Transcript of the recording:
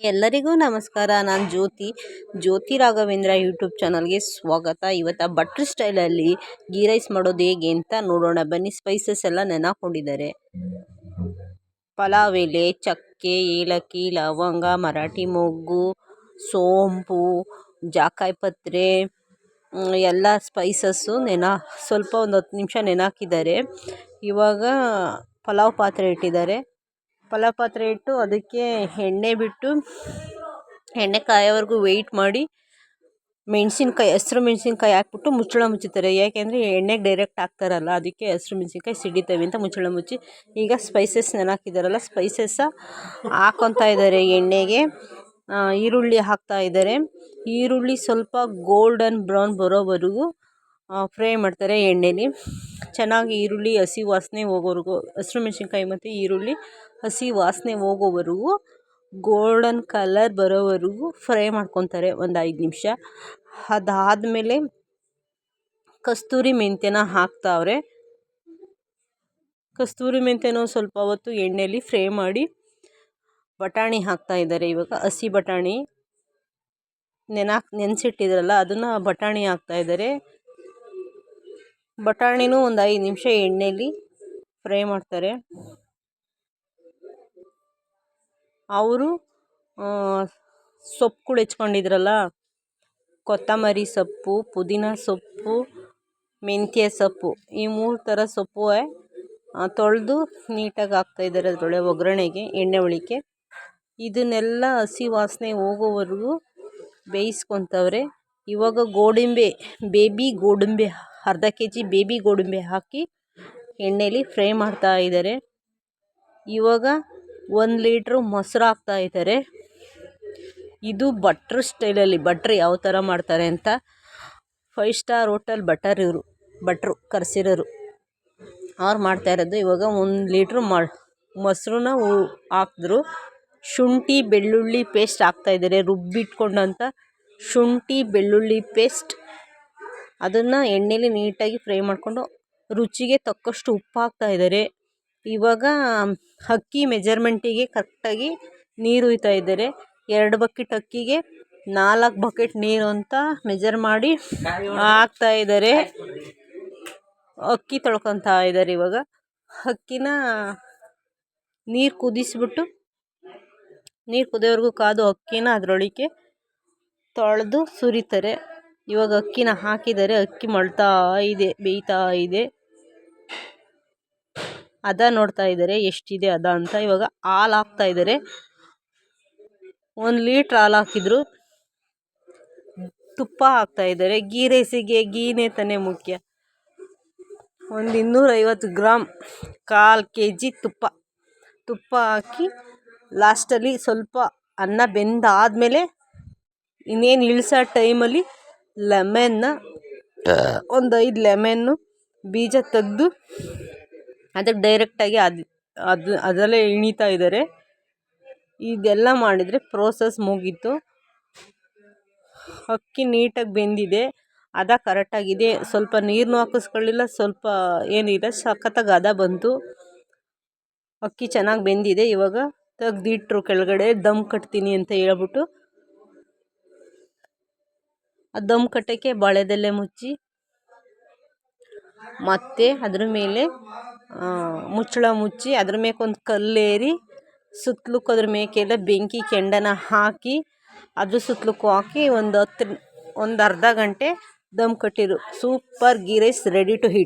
ಎಲ್ಲರಿಗೂ ನಮಸ್ಕಾರ. ನಾನು ಜ್ಯೋತಿ. ಜ್ಯೋತಿ ರಾಘವೇಂದ್ರ ಯೂಟ್ಯೂಬ್ ಚಾನಲ್ಗೆ ಸ್ವಾಗತ. ಇವತ್ತು ಬಟ್ರ್ ಸ್ಟೈಲಲ್ಲಿ ಗೀ ರೈಸ್ ಮಾಡೋದು ಹೇಗೆ ಅಂತ ನೋಡೋಣ. ಬನ್ನಿ ಸ್ಪೈಸಸ್ ಎಲ್ಲ ನೆನಾಕೊಂಡಿದ್ದಾರೆ ಪಲಾವ್, ಎಲೆ, ಚಕ್ಕೆ, ಏಲಕ್ಕಿ, ಲವಂಗ, ಮರಾಠಿ ಮೊಗ್ಗು, ಸೋಂಪು, ಜಾಕಾಯಿ ಪತ್ರೆ ಎಲ್ಲ ಸ್ಪೈಸಸ್ಸು ನೆನ, ಸ್ವಲ್ಪ ಒಂದು ಹತ್ತು ನಿಮಿಷ ನೆನಾಕಿದ್ದಾರೆ. ಇವಾಗ ಪಲಾವ್ ಪಾತ್ರೆ ಇಟ್ಟಿದ್ದಾರೆ. ಪಲಾವ್ ಪಾತ್ರೆ ಇಟ್ಟು ಅದಕ್ಕೆ ಎಣ್ಣೆ ಬಿಟ್ಟು ಎಣ್ಣೆ ಕಾಯೋವರೆಗೂ ವೆಯ್ಟ್ ಮಾಡಿ ಮೆಣಸಿನ್ಕಾಯಿ, ಹಸಿರು ಮೆಣಸಿನ್ಕಾಯಿ ಹಾಕ್ಬಿಟ್ಟು ಮುಚ್ಚಳ ಮುಚ್ಚುತ್ತಾರೆ ಯಾಕೆಂದರೆ ಎಣ್ಣೆಗೆ ಡೈರೆಕ್ಟ್ ಹಾಕ್ತಾರಲ್ಲ, ಅದಕ್ಕೆ ಹಸಿರು ಮೆಣಸಿನ್ಕಾಯಿ ಸಿಡಿತವೆ ಅಂತ ಮುಚ್ಚಳ ಮುಚ್ಚಿ. ಈಗ ಸ್ಪೈಸಸ್ ನೆನಾಕಿದ್ದಾರಲ್ಲ ಸ್ಪೈಸಸ್ಸ ಹಾಕ್ಕೊತಾ ಇದ್ದಾರೆ ಎಣ್ಣೆಗೆ. ಈರುಳ್ಳಿ ಹಾಕ್ತಾ ಇದ್ದಾರೆ. ಈರುಳ್ಳಿ ಸ್ವಲ್ಪ ಗೋಲ್ಡನ್ ಬ್ರೌನ್ ಬರೋವರೆಗೂ ಫ್ರೈ ಮಾಡ್ತಾರೆ ಎಣ್ಣೆಲಿ. ಚೆನ್ನಾಗಿ ಈರುಳ್ಳಿ, ಹಸಿ ವಾಸನೆ ಹೋಗೋವರೆಗೂ, ಹಸಿರು ಮೆಣಸಿನ್ಕಾಯಿ ಮತ್ತು ಈರುಳ್ಳಿ, ಹಸಿ ವಾಸನೆ ಹೋಗೋವರೆಗೂ ಗೋಲ್ಡನ್ ಕಲರ್ ಬರೋವರೆಗೂ ಫ್ರೈ ಮಾಡ್ಕೊತಾರೆ ಒಂದು ಐದು ನಿಮಿಷ. ಅದಾದಮೇಲೆ ಕಸ್ತೂರಿ ಮೆಂತ್ಯನ ಹಾಕ್ತಾವ್ರೆ. ಕಸ್ತೂರಿ ಮೆಂತ್ಯನ ಸ್ವಲ್ಪ ಹೊತ್ತು ಎಣ್ಣೆಯಲ್ಲಿ ಫ್ರೈ ಮಾಡಿ ಬಟಾಣಿ ಹಾಕ್ತಾ ಇದ್ದಾರೆ ಇವಾಗ, ಹಸಿ ಬಟಾಣಿ. ನೆನಾಕ್ ನೆನೆಸಿಟ್ಟಿದ್ರಲ್ಲ, ಅದನ್ನು ಬಟಾಣಿ ಹಾಕ್ತಾ ಇದ್ದಾರೆ. ಬಟಾಣಿನೂ ಒಂದು ಐದು ನಿಮಿಷ ಎಣ್ಣೆಯಲ್ಲಿ ಫ್ರೈ ಮಾಡ್ತಾರೆ. ಅವರು ಸೊಪ್ಪುಗಳು ಹೆಚ್ಕೊಂಡಿದ್ರಲ್ಲ? ಕೊತ್ತಂಬರಿ ಸೊಪ್ಪು, ಪುದೀನ ಸೊಪ್ಪು, ಮೆಂತ್ಯ ಸೊಪ್ಪು, ಈ ಮೂರು ಥರ ಸೊಪ್ಪು ತೊಳೆದು ನೀಟಾಗಿ ಹಾಕ್ತಾಯಿದ್ದಾರೆ ಅದರೊಳಗೆ ಒಗ್ಗರಣೆಗೆ, ಎಣ್ಣೆ ಒಳಿಕೆ ಇದನ್ನೆಲ್ಲ ಹಸಿ ವಾಸನೆ ಹೋಗೋವರೆಗೂ ಬೇಯಿಸ್ಕೊತವ್ರೆ. ಇವಾಗ ಗೋಡಂಬಿ, ಬೇಬಿ ಗೋಡಂಬಿ ಅರ್ಧ ಕೆ ಜಿ ಬೇಬಿ ಗೋಡಂಬಿ ಹಾಕಿ ಎಣ್ಣೆಲಿ ಫ್ರೈ ಮಾಡ್ತಾ ಇದ್ದಾರೆ. ಇವಾಗ ಒಂದು ಲೀಟ್ರು ಮೊಸರು ಹಾಕ್ತಾ ಇದ್ದಾರೆ. ಇದು ಬಟ್ರ್ ಸ್ಟೈಲಲ್ಲಿ ಭಟ್ರು ಯಾವ ಥರ ಮಾಡ್ತಾರೆ ಅಂತ ಫೈವ್ ಸ್ಟಾರ್ ಹೋಟೆಲ್ ಬಟರ್ ಇವರು ಭಟ್ರು ಕರೆಸಿರೋರು. ಅವ್ರು ಮಾಡ್ತಾ ಇರೋದು ಇವಾಗ ಒಂದು ಲೀಟ್ರು ಮ ಮೊಸರನ್ನ ಹಾಕಿದ್ರು. ಶುಂಠಿ, ಬೆಳ್ಳುಳ್ಳಿ ಪೇಸ್ಟ್ ಹಾಕ್ತಾಯಿದ್ದಾರೆ ರುಬ್ಬಿಟ್ಕೊಂಡಂಥ ಶುಂಠಿ, ಬೆಳ್ಳುಳ್ಳಿ ಪೇಸ್ಟ್ ಅದನ್ನು ಎಣ್ಣೆಲಿ ನೀಟಾಗಿ ಫ್ರೈ ಮಾಡಿಕೊಂಡು ರುಚಿಗೆ ತಕ್ಕಷ್ಟು ಉಪ್ಪು ಹಾಕ್ತಾ ಇದ್ದಾರೆ. ಇವಾಗ ಅಕ್ಕಿ ಮೆಜರ್ಮೆಂಟಿಗೆ ಕರೆಕ್ಟಾಗಿ ನೀರು ಹುಯ್ತಾ ಇದ್ದಾರೆ. ಎರಡು ಬಕೆಟ್ ಅಕ್ಕಿಗೆ ನಾಲ್ಕು ಬಕೆಟ್ ನೀರು ಅಂತ ಮೆಜರ್ ಮಾಡಿ ಹಾಕ್ತಾ ಇದ್ದಾರೆ. ಅಕ್ಕಿ ತೊಳ್ಕೊತಾ ಇದ್ದಾರೆ ಇವಾಗ. ಅಕ್ಕಿನ ನೀರು ಕುದಿಸಿಬಿಟ್ಟು, ನೀರು ಕುದಿಯೋವರೆಗೂ ಕಾದು ಅಕ್ಕಿನ ಅದರೊಳಗೆ ತೊಳೆದು ಸುರಿತಾರೆ. ಇವಾಗ ಅಕ್ಕಿನ ಹಾಕಿದರೆ ಅಕ್ಕಿ ಮಳ್ತಾ ಇದೆ, ಬೇಯ್ತಾ ಇದೆ. ಅದ ನೋಡ್ತಾ ಇದ್ದಾರೆ, ಎಷ್ಟಿದೆ ಅದ ಅಂತ. ಇವಾಗ ಹಾಲು ಹಾಕ್ತಾ ಇದ್ದಾರೆ. ಒಂದು ಲೀಟ್ರ್ ಹಾಲು ಹಾಕಿದ್ರು. ತುಪ್ಪ ಹಾಕ್ತಾ ಇದ್ದಾರೆ. ಗೀ ರೈಸಿಗೆ ಗೀನೇ ತಾನೇ ಮುಖ್ಯ. ಒಂದು ಇನ್ನೂರೈವತ್ತು ಗ್ರಾಮ್ ಕಾಲು ಕೆ ಜಿ ತುಪ್ಪ. ತುಪ್ಪ ಹಾಕಿ ಲಾಸ್ಟಲ್ಲಿ ಸ್ವಲ್ಪ ಅನ್ನ ಬೆಂದಾದಮೇಲೆ ಇನ್ನೇನು ಇಳಿಸೋ ಟೈಮಲ್ಲಿ ಲೆಮನ್ನ ಒಂದು ಐದು ಲೆಮೆನ್ನು ಬೀಜ ತೆಗೆದು ಅದಕ್ಕೆ ಡೈರೆಕ್ಟಾಗಿ ಅದು ಅದು ಅದರಲ್ಲೇ ಇಣಿತಾ ಇದ್ದಾರೆ. ಇದೆಲ್ಲ ಮಾಡಿದರೆ ಪ್ರೋಸೆಸ್ ಮುಗೀತು. ಅಕ್ಕಿ ನೀಟಾಗಿ ಬೆಂದಿದೆ. ಹದ ಕರೆಕ್ಟಾಗಿದೆ ಸ್ವಲ್ಪ ನೀರನ್ನೂ ಹಾಕಿಸ್ಕೊಳ್ಳಿಲ್ಲ ಸ್ವಲ್ಪ ಏನಿಲ್ಲ ಸಖತ್ತಾಗಿ ಹದ ಬಂತು. ಅಕ್ಕಿ ಚೆನ್ನಾಗಿ ಬೆಂದಿದೆ. ಇವಾಗ ತೆಗ್ದಿಟ್ರು ಕೆಳಗಡೆ ದಮ್ ಕಟ್ತೀನಿ ಅಂತ ಹೇಳ್ಬಿಟ್ಟು ಆ ದಮ್ ಕಟ್ಟೋಕ್ಕೆ ಬಾಳೆದೆಲೆ ಮುಚ್ಚಿ ಮತ್ತು ಅದ್ರ ಮೇಲೆ ಮುಚ್ಚಳ ಮುಚ್ಚಿ ಅದ್ರ ಒಂದು ಕಲ್ಲೇರಿ ಸುತ್ತಲೂ ಅದ್ರ ಮೇಕೆಲ್ಲ ಬೆಂಕಿ ಕೆಂಡನ ಹಾಕಿ ಅದ್ರ ಸುತ್ತಲಕ್ಕೂ ಹಾಕಿ ಒಂದು ಹತ್ತು, ಒಂದು ಅರ್ಧ ಗಂಟೆ dum ಕಟ್ಟಿರು. Super ghee rice ready to heat.